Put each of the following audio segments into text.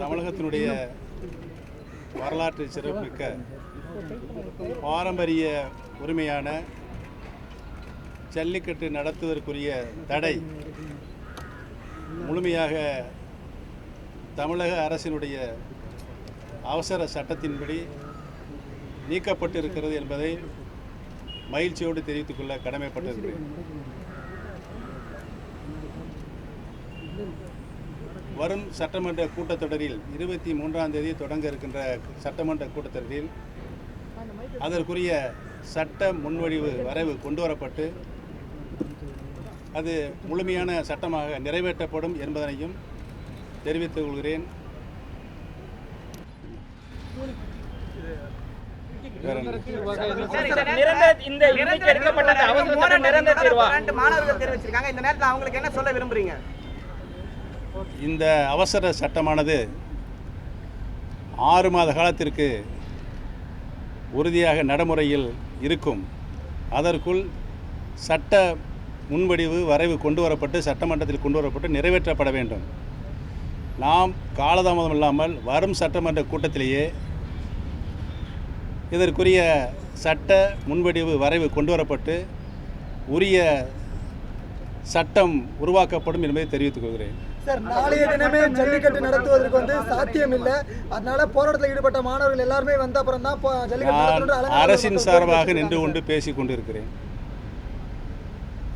தமிழகத்தினுடைய வரலாற்று சிறப்புமிக்க பாரம்பரிய உரிமையான ஜல்லிக்கட்டு நடத்துவதற்குரிய தடை முழுமையாக தமிழக அரசினுடைய அவசர சட்டத்தின்படி நீக்கப்பட்டிருக்கிறது என்பதை மகிழ்ச்சியோடு தெரிவித்துக் கொள்ள கடமைப்பட்டிருக்கிறேன். வரும் சட்டமன்ற கூட்டத்தொடரில் இருபத்தி மூன்றாம் தேதி தொடங்க இருக்கின்ற சட்டமன்ற கூட்டத்தொடரில் அதற்குரிய சட்ட முன்வடிவு வரைவு கொண்டு வரப்பட்டு அது முழுமையான சட்டமாக நிறைவேற்றப்படும் என்பதனையும் தெரிவித்துக் கொள்கிறேன். இந்த நிரந்தர இந்த இன்னைக்கு எடுக்கப்பட்ட அவசர சட்டம் நிரந்தர தீர்வா மாணவர்கள் தெரிவிச்சிருக்காங்க. இந்த நேரத்தில் அவங்களுக்கு என்ன சொல்ல விரும்புறீங்க? இந்த அவசர சட்டமானது ஆறு மாத காலத்திற்கு உறுதியாக நடைமுறையில் இருக்கும். அதற்குள் சட்ட முன்வடிவு வரைவு கொண்டு வரப்பட்டு சட்டமன்றத்தில் கொண்டு வரப்பட்டு நிறைவேற்றப்பட வேண்டும். நாம் காலதாமதம் இல்லாமல் வரும் சட்டமன்ற கூட்டத்திலேயே இதற்குரிய சட்ட முன்வடிவு வரைவு கொண்டு வரப்பட்டு உரிய சட்டம் உருவாக்கப்படும் என்பதை தெரிவித்துக் கொள்கிறேன். சார் நாளைய தினமே ஜல்லிக்கட்டு நடத்துவதற்கு வந்து சாத்தியம் இல்லை அதனால போராட்டத்தில் ஈடுபட்ட மாணவர்கள் எல்லாருமே வந்த அப்புறம் தான் ஜல்லிக்கட்டு அரசின் சார்பாக நின்று கொண்டு. பேசி கொண்டிருக்கிறேன்.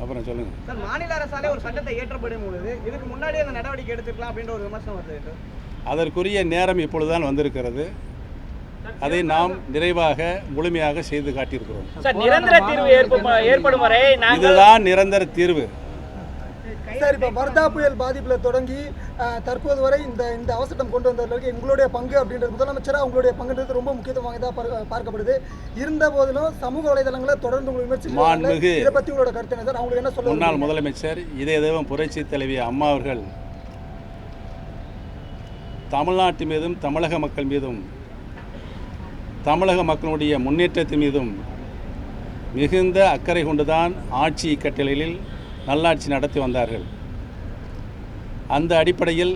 அப்புறம் சொல்லுங்க. சார் மாநில அரசாலே ஒரு சட்டத்தை ஏற்றப்படும் பொழுது இதுக்கு முன்னாடி அந்த நடவடிக்கை எடுத்துக்கலாம் அப்படின்ற ஒரு விமர்சனம் வருது சார். அதற்குரிய நேரம் இப்பொழுதுதான் வந்திருக்கிறது. அதை நாம் நிறைவாக முழுமையாக செய்து காட்டியிருக்கிறோம். சார் நிரந்தர தீர்வு ஏற்படும் ஏற்படும் வரை நாங்கள் இதுதான் நிரந்தர தீர்வு. சார் இப்போ வர்தா புயல் பாதிப்புல தொடங்கி தற்போது வரை இந்த இந்த அவசரம் கொண்டு வந்ததற்கு எங்களுடைய பங்கு அப்படின்றது முதலமைச்சராக உங்களுடைய பங்குன்றது ரொம்ப முக்கியத்துவம் பார்க்க- பார்க்கப்படுது. இருந்த போதிலும் சமூக வலைதளங்களை தொடர்ந்து விமர்சிக்கிறாங்க மாண்புமிகு இதை பத்தி உங்களோட கருத்து என்ன சார்? அவங்களுக்கு என்ன சொல்ல முன்னாள்? முதலமைச்சர் இதய தெய்வம் புரட்சி தலைவி அம்மா அவர்கள் தமிழ்நாட்டு மீதும் தமிழக மக்கள் மீதும் தமிழக மக்களுடைய முன்னேற்றத்தின் மீதும் மிகுந்த அக்கறை கொண்டுதான் ஆட்சி கட்டளையில் நல்லாட்சி நடத்தி வந்தார்கள். அந்த அடிப்படையில்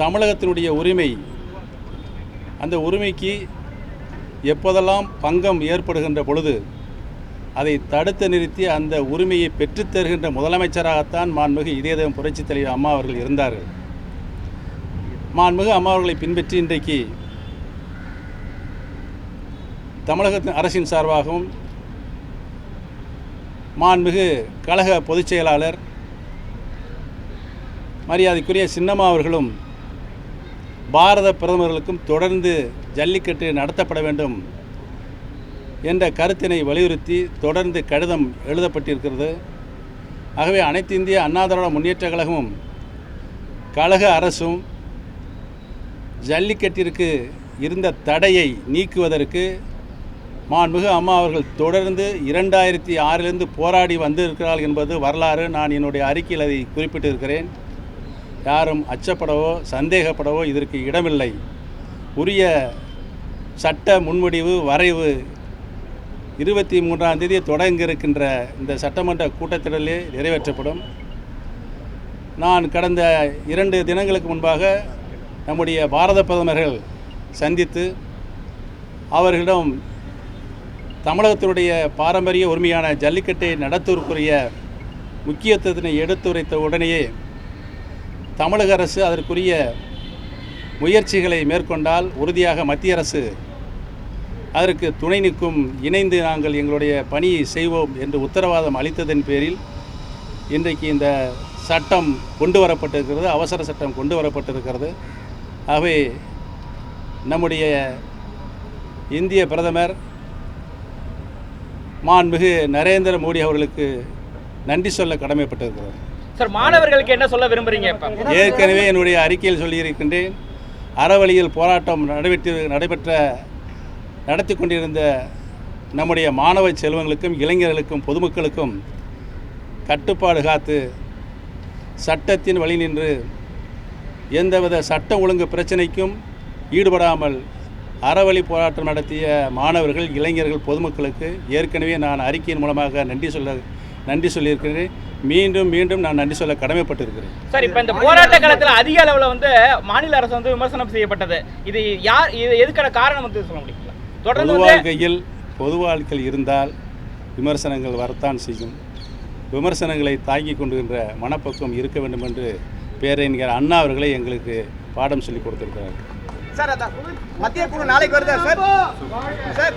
தமிழகத்தினுடைய உரிமை அந்த உரிமைக்கு எப்போதெல்லாம் பங்கம் ஏற்படுகின்ற பொழுது அதை தடுத்து நிறுத்தி அந்த உரிமையை பெற்றுத்தருகின்ற முதலமைச்சராகத்தான் மாண்புமிகு இதயதேவம் புரட்சித் தலைவர் அம்மா அவர்கள் இருந்தார்கள். மாண்புமிகு அம்மா அவர்களை பின்பற்றி இன்றைக்கு தமிழகத்தின் அரசின் சார்பாகவும் மாண்புமிகு கழக பொதுச் செயலாளர் மரியாதைக்குரிய சின்னம்மா அவர்களும் பாரத பிரதமர்களுக்கும் தொடர்ந்து ஜல்லிக்கட்டு நடத்தப்பட வேண்டும் என்ற கருத்தினை வலியுறுத்தி தொடர்ந்து கடிதம் எழுதப்பட்டிருக்கிறது. ஆகவே அனைத்து இந்திய அண்ணா திராவிட முன்னேற்ற கழகமும் கழக அரசும் ஜல்லிக்கட்டிற்கு இருந்த தடையை நீக்குவதற்கு மாண்புமிகு அம்மா அவர்கள் தொடர்ந்து இரண்டாயிரத்தி ஆறிலிருந்து போராடி வந்திருக்கிறார்கள் என்பது வரலாறு. நான் என்னுடைய அறிக்கையில் அதை குறிப்பிட்டிருக்கிறேன். யாரும் அச்சப்படவோ சந்தேகப்படவோ இதற்கு இடமில்லை. உரிய சட்ட முன்வடிவு வரைவு இருபத்தி மூன்றாம் தேதி தொடங்க இருக்கின்ற இந்த சட்டமன்ற கூட்டத்திடலே நிறைவேற்றப்படும். நான் கடந்த இரண்டு தினங்களுக்கு முன்பாக நம்முடைய பாரத பிரதமர்கள் சந்தித்து அவர்களிடம் தமிழகத்தினுடைய பாரம்பரிய உரிமையான ஜல்லிக்கட்டை நடத்துவதற்குரிய முக்கியத்துவத்தினை எடுத்துரைத்த உடனேயே தமிழக அரசு அதற்குரிய முயற்சிகளை மேற்கொண்டால் உறுதியாக மத்திய அரசு அதற்கு துணை நிற்கும் இணைந்து நாங்கள் எங்களுடைய பணியை செய்வோம் என்று உத்தரவாதம் அளித்ததன் பேரில் இன்றைக்கு இந்த சட்டம் கொண்டு வரப்பட்டிருக்கிறது அவசர சட்டம் கொண்டு வரப்பட்டிருக்கிறது. ஆகவே நம்முடைய இந்திய பிரதமர் மாண்புமிகு நரேந்திர மோடி அவர்களுக்கு நன்றி சொல்ல கடமைப்பட்டிருக்கிறார் சார் மாணவர்களுக்கு என்ன சொல்ல விரும்புறீங்க இப்ப? ஏற்கனவே என்னுடைய அறிக்கையில் சொல்லியிருக்கின்றேன். அறவழியில் போராட்டம் நடைபெற்று நடைபெற்ற நடத்தி கொண்டிருந்த நம்முடைய மாணவ செல்வங்களுக்கும் இளைஞர்களுக்கும் பொதுமக்களுக்கும் கட்டுப்பாடு காத்து சட்டத்தின் வழி நின்று எந்தவித சட்ட ஒழுங்கு பிரச்சனைக்கும் ஈடுபடாமல் அறவழி போராட்டம் நடத்திய மாணவர்கள் இளைஞர்கள் பொதுமக்களுக்கு ஏற்கனவே நான் அறிக்கையின் மூலமாக நன்றி சொல்ல நன்றி சொல்லியிருக்கிறேன். மீண்டும் மீண்டும் நான் நன்றி சொல்ல கடமைப்பட்டிருக்கிறேன். சார் இப்போ இந்த போராட்ட காலத்துல அதிக அளவுல வந்து மாநில அரசு வந்து விமர்சனம் செய்யப்பட்டது. இது யார் இது எதுக்கான காரணம் வந்து சொல்ல முடியுங்களா? தொடர்ந்து வாழ்க்கையில் பொது வாழ்க்கையில் இருந்தால் விமர்சனங்கள் வரத்தான் செய்யும். விமர்சனங்களை தாங்கிக் கொண்டுகின்ற மனப்பக்குவம் இருக்க வேண்டும் என்று பேரறிஞர் அண்ணா அவர்களே எங்களுக்கு பாடம் சொல்லி கொடுத்திருக்கிறார் சார் அதான். மத்திய குழு நாளைக்கு வருதா சார்? சார்.